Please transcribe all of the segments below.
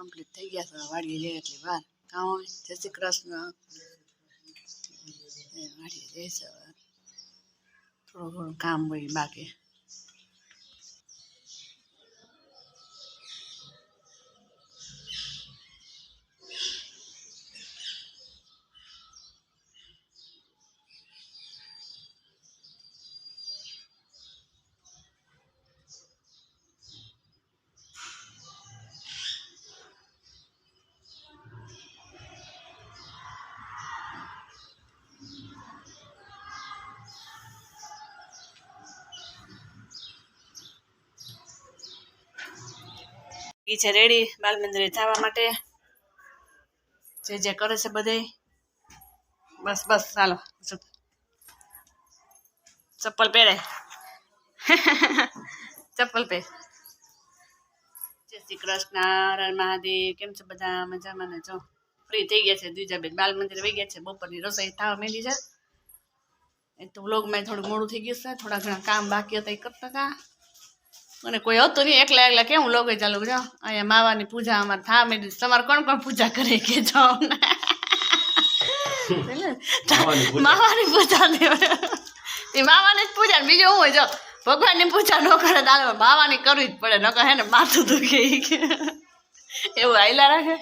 Complete થઈ ગયા છે વાડીએ જઈએ એટલે વાર કાં હોય જય શ્રી કૃષ્ણ. વાડીએ જઈશ હવે. થોડું ઘણું કામ હોય બાકી. એ છે રેડી બાલ મંદિરે જવા માટે. જે જે કરે છે બધે બસ બસ, ચાલો. ચપ્પલ પહેરે ચપ્પલ પહેર. જય શ્રી કૃષ્ણ, હર હર મહાદેવ. કેમ છે બધા? મજામાં ને? જો ફ્રી થઈ ગયા છે દ્વિજાબેન. બાલ મંદિરે વહી ગયા છે. બપોરની રસોઈ થવા માંડી છે. એ તો વ્લોગમાં થોડું મોડું થઈ ગયું છે. થોડા ઘણા કામ બાકી હતા, એ કરતા હતા. અને કોઈ હતું નહીં. એકલા એકલા કેવું લોગે ચાલુ જો અહીંયા માવાની પૂજા અમારે થા માંડી. તમારે કોણ કોણ પૂજા કરે કે જો માવાની પૂજા. એ માવાની જ પૂજા બીજો શું હોય જો ભગવાનની પૂજા ન કરે તો માવાની કરવી જ પડે. ન કહે ને માથું દુખે કે. એવું આયલા રાખે.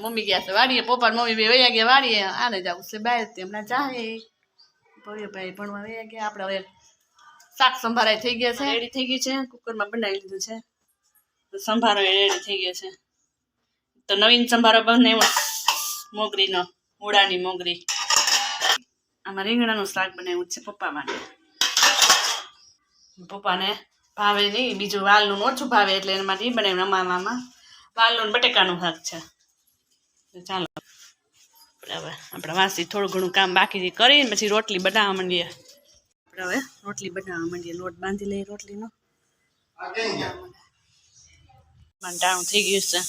મમ્મી ગયા છે વાડીએ પપ્પા મમ્મી બે વૈયા ગયા વાડીએ. આને જવું છે બહાર તેમના ચાહે ભાઈ ભણવા વૈયા ગયા. આપણે હવે શાક સંભારાય થઈ ગયા છે. રેડી થઈ ગઈ છે? કુકરમાં બનાવી લીધું છે. સંભારો રેડી થઈ ગયો છે. તો નવીન સંભારો બનાવ્યો મોગરીનો, મૂળાની મોગરી. આમાં રીંગણાનું શાક બનાવ્યું છે પપ્પા માટે. પપ્પાને ભાવે નહીં, બીજું વાલનું ઓછું ભાવે એટલે એના માટે એ બનાવ્યું અમારામાં વાલનું બટેકાનું શાક છે. ચાલો. હવે આપણે વાસી થોડું ઘણું કામ બાકી કરીને પછી રોટલી બનાવવા માંડીએ. હવે રોટલી બનાવવા માંડીએ. લોટ બાંધી લઈએ રોટલીનો. ટાણું થઈ ગયું છે.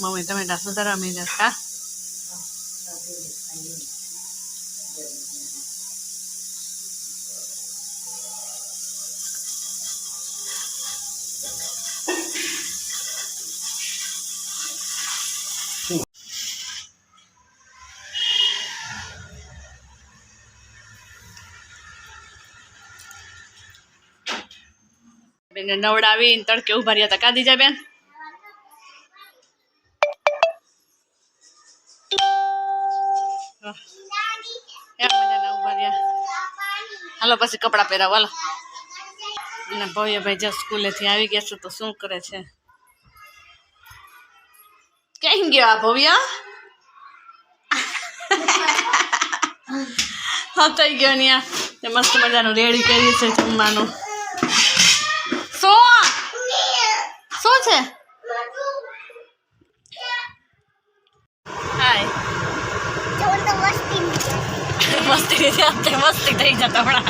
મમ્મી ટમેટા સુધારવા માંડ્યા કા બેન નવડાવીને તડકે ઊભા રહ્યા હતા. કાદી જાય બેન. હાલો પછી કપડાં પહેરાવો, હાલો. અને ભવ્યભાઈ જો સ્કૂલેથી આવી ગયા છે તો શું કરે છે? ક્યાં ગયો આ ભવ્ય? હા થઈ ગયો ને મસ્ત મજાનું રેડી કરી છે જમવાનું. શું છે હાય મસ્તી રીતે અત્યારે મસ્તી થઈ જતા હમણાં.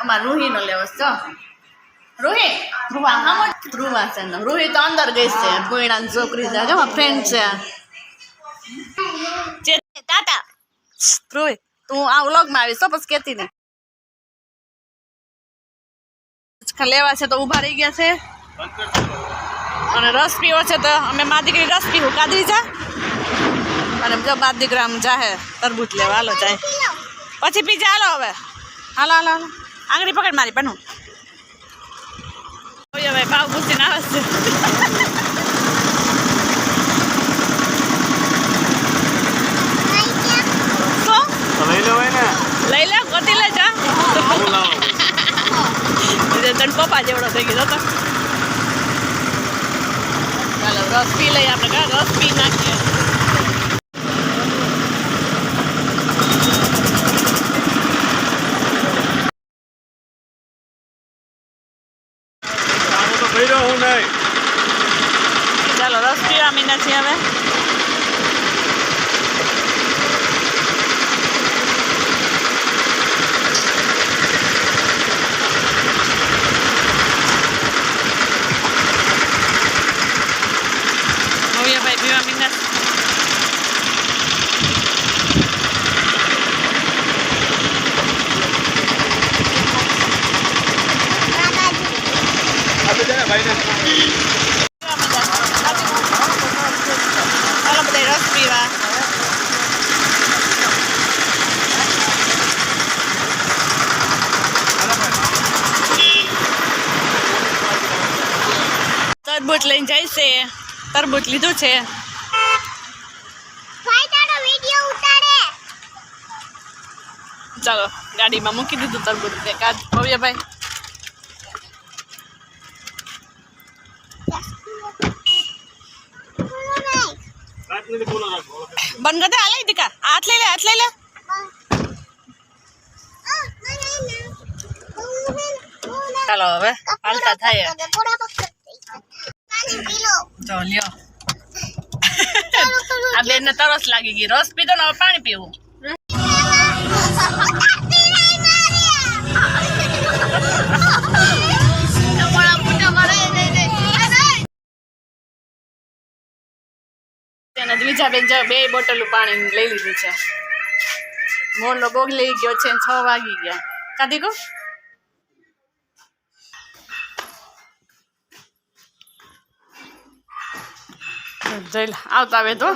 અમારે રૂહી નો લેવસ છો રૂહી ધ્રુવા હા ધ્રુવા છે તો અંદર ગઈ છે ભોયણા છોકરી છે ફ્રેન્ડ છે તાતા રૂહી તું આ આવીશ તો પછી કેતી નહીં. લેવા છે તો ઊભા રહી ગયા છે. અને રસ પીવો છે તો અમે મા દીકરી રસ પીવું. કાદરી જા. અને જો બાદ દીકરા આમ જાહે તરબૂચ લેવા. હાલો જાય. પછી પીજા હાલો હવે. હાલો હાલો હાલો. આંગળી પકડ મારી પણ ઓય હવે ભાવ પૂછીને આવે છે. લઈ લેવાય ને. લઈ લે ગોતી લે જા હું લાવો તન પપ્પા જેવડો થઈ ગયો તો ચાલો રસ પી લઈએ આપણે કા રસ પી નાખીએ આવું તો ભર્યો હું નહીં ચાલો રસ પીવા મીના છીએ હવે ભાઈ પીવા મીના આપણે જાય ભાઈને ચાલો બધા રસ પીવા તરબૂચ લઈને જાય છે. તરબૂચ લીધું છે. ચાલો ગાડીમાં મૂકી દીધું તરબૂચ. કાચ ભવ્યભાઈ. પાંચ મિનિટ બોલો રાખો બંધ કરી દે આ લઈ દીકા હાથ લઈ લે હાથ લઈ લે ચાલો હવે હાલતા થાય જો લ્યો આ બેન ને તરસ લાગી ગઈ રસ પીધો ને હવે પાણી પીવું તેને દ્વિજા બેન જો બે બોટલું પાણી લઈ લીધું છે. મોરનો બોગ લઈ ગયો છે છ વાગી ગયા. કાદી કો જઈ આવતા આવે તો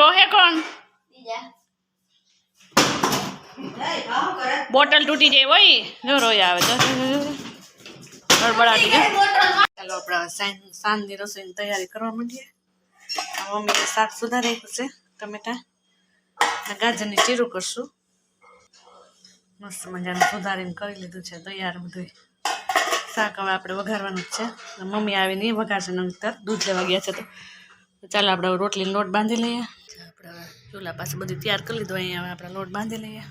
રોહે કોણ? બોટલ તૂટી જાય હોય જો રોય આવે તો. ગડબડાટી ચાલો આપણે સાંજની રસોઈની તૈયારી કરવા માંડીએ. મમ્મીએ શાક સુધારી રાખ્યું છે ટમેટા. ગાજરની ચીરું કરશું. મસ્ત મજાનું સુધારીને કરી લીધું છે તૈયાર બધું શાક હવે આપણે વઘારવાનું જ છે. મમ્મી આવીને વઘારશે નંતર દૂધ લેવા ગયા છે તો. ચાલો આપણે રોટલીનો લોટ બાંધી લઈએ. આપણે ચૂલા પાસે બધું તૈયાર કરી લીધું. અહીંયા હવે આપણે લોટ બાંધી લઈએ.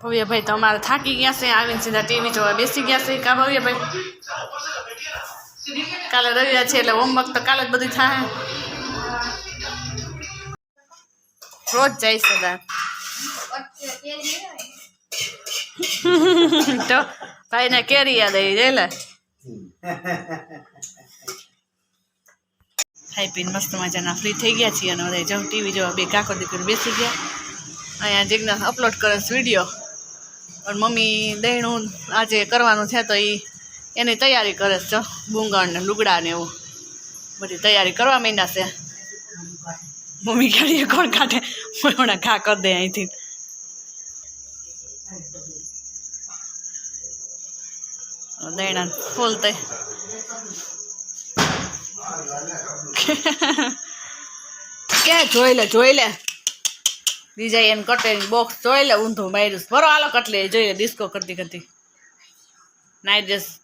ભવ્યભાઈ તો અમારે થાકી ગયા છે, આવીને સીધા ટીવી જોવા બેસી ગયા છે. કા ભવ્યભાઈ? કાલે રવિવાર છે એટલે હોમવર્ક તો કાલે જ બધું થાય. રોજ જાય સદા તો ભાઈને કેરી યાદ આવી જાય ખાઈ પીને મસ્ત મજાના ફ્રી થઈ ગયા છીએ અને બધા જાઉં ટીવી જોવા. બે કાકો દીકરી બેસી ગયા. અહીંયા જિજ્ઞાસ અપલોડ કરે છે વીડિયો પણ મમ્મી દહીણું આજે કરવાનું છે તો એ એની તૈયારી કરે છે બુંગણ ને લુગડા ને એવું. બધી તૈયારી કરવા માંડ્યા છે. મમ્મી ગાડીએ કોણ કાઢે. હમણાં ઘા કરી દે અહીંથી. દહીણા ફૂલ થઈ કે જોઈ લે જોઈ લે. બીજા એને કટેરી બોક્સ જોઈ લે, ઊંધું માર્યું ભરો હાલો કટલે જોઈ લે ડિસ્કો કરતી કરતી. નાઇટ ડ્રેસ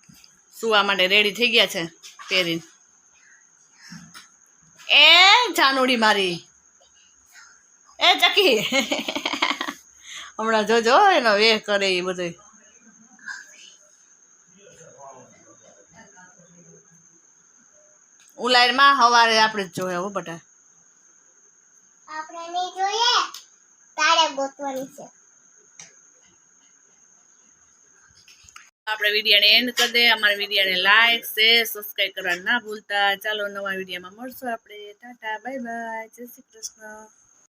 સુવા માટે રેડી થઈ ગયા છે, પહેરીને. એ જાનુડી મારી. એ ચકી. હમણાં જોજો, એનો વેહ કરે એ બધું ઉલાયરમાં હવારે આપણે જ જોઈએ હો બટા. આપણે નહીં જોઈએ તારે ગોતવાની છે. આપણે વિડીયોને એન્ડ કરી દે અમારા વિડીયોને લાઈક શેર સબસ્ક્રાઈબ કરવા ના ભૂલતા. ચાલો નવા વિડીયોમાં મળશું આપણે. ટાટા બાય બાય જય શ્રી કૃષ્ણ.